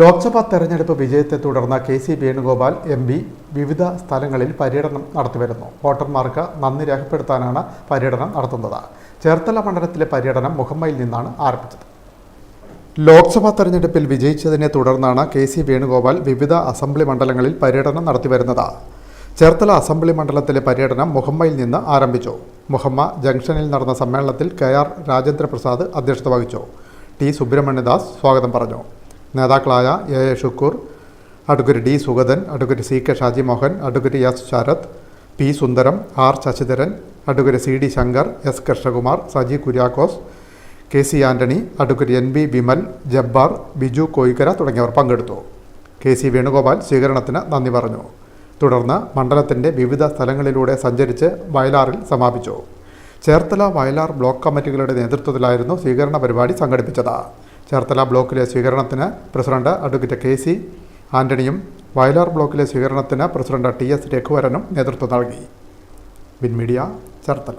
ലോക്സഭാ തെരഞ്ഞെടുപ്പ് വിജയത്തെ തുടർന്ന് K C Venugopal M P വിവിധ സ്ഥലങ്ങളിൽ പര്യടനം നടത്തിവരുന്നു വോട്ടർമാർക്ക് നന്ദി രേഖപ്പെടുത്താനാണ് പര്യടനം നടത്തുന്നത്. ചേർത്തല മണ്ഡലത്തിലെ പര്യടനം മുഹമ്മയിൽ നിന്നാണ് ആരംഭിച്ചത്. ലോക്സഭാ തെരഞ്ഞെടുപ്പിൽ വിജയിച്ചതിനെ തുടർന്നാണ് കെ സി വേണുഗോപാൽ വിവിധ അസംബ്ലി മണ്ഡലങ്ങളിൽ പര്യടനം നടത്തിവരുന്നത് ചേർത്തല അസംബ്ലി മണ്ഡലത്തിലെ പര്യടനം മുഹമ്മയിൽ നിന്ന് ആരംഭിച്ചു. മുഹമ്മ ജംഗ്ഷനിൽ നടന്ന സമ്മേളനത്തിൽ കെ ആർ രാജേന്ദ്രപ്രസാദ് അധ്യക്ഷത വഹിച്ചു. ടി സുബ്രഹ്മണ്യദാസ് സ്വാഗതം പറഞ്ഞു. നേതാക്കളായ A A Shukoor advocate D Sugathan advocate C K Shaji Mohan advocate S Sarath P Sundaram R Sasidharan advocate C D Shankar S Krishnakumar Saji Kuriakose K C Antony advocate N B Vimal Jabbar Biju Koyikkara തുടങ്ങിയവർ പങ്കെടുത്തു. K C Venugopal സ്വീകരണത്തിന് നന്ദി പറഞ്ഞു. തുടർന്ന് മണ്ഡലത്തിന്റെ വിവിധ സ്ഥലങ്ങളിലൂടെ സഞ്ചരിച്ച് വയലാറിൽ സമാപിച്ചു. Cherthala Vayalar block കമ്മിറ്റികളുടെ നേതൃത്വത്തിലായിരുന്നു സ്വീകരണ പരിപാടി സംഘടിപ്പിച്ചത്. ചേർത്തല ബ്ലോക്കിലെ സ്വീകരണത്തിന് പ്രസിഡന്റ് അഡ്വക്കേറ്റ് കെ സി ആന്റണിയും വയലാർ ബ്ലോക്കിലെ സ്വീകരണത്തിന് പ്രസിഡന്റ് ടി എസ് രഘുവരനും നേതൃത്വം നൽകി. വിൻമീഡിയ ചേർത്തല.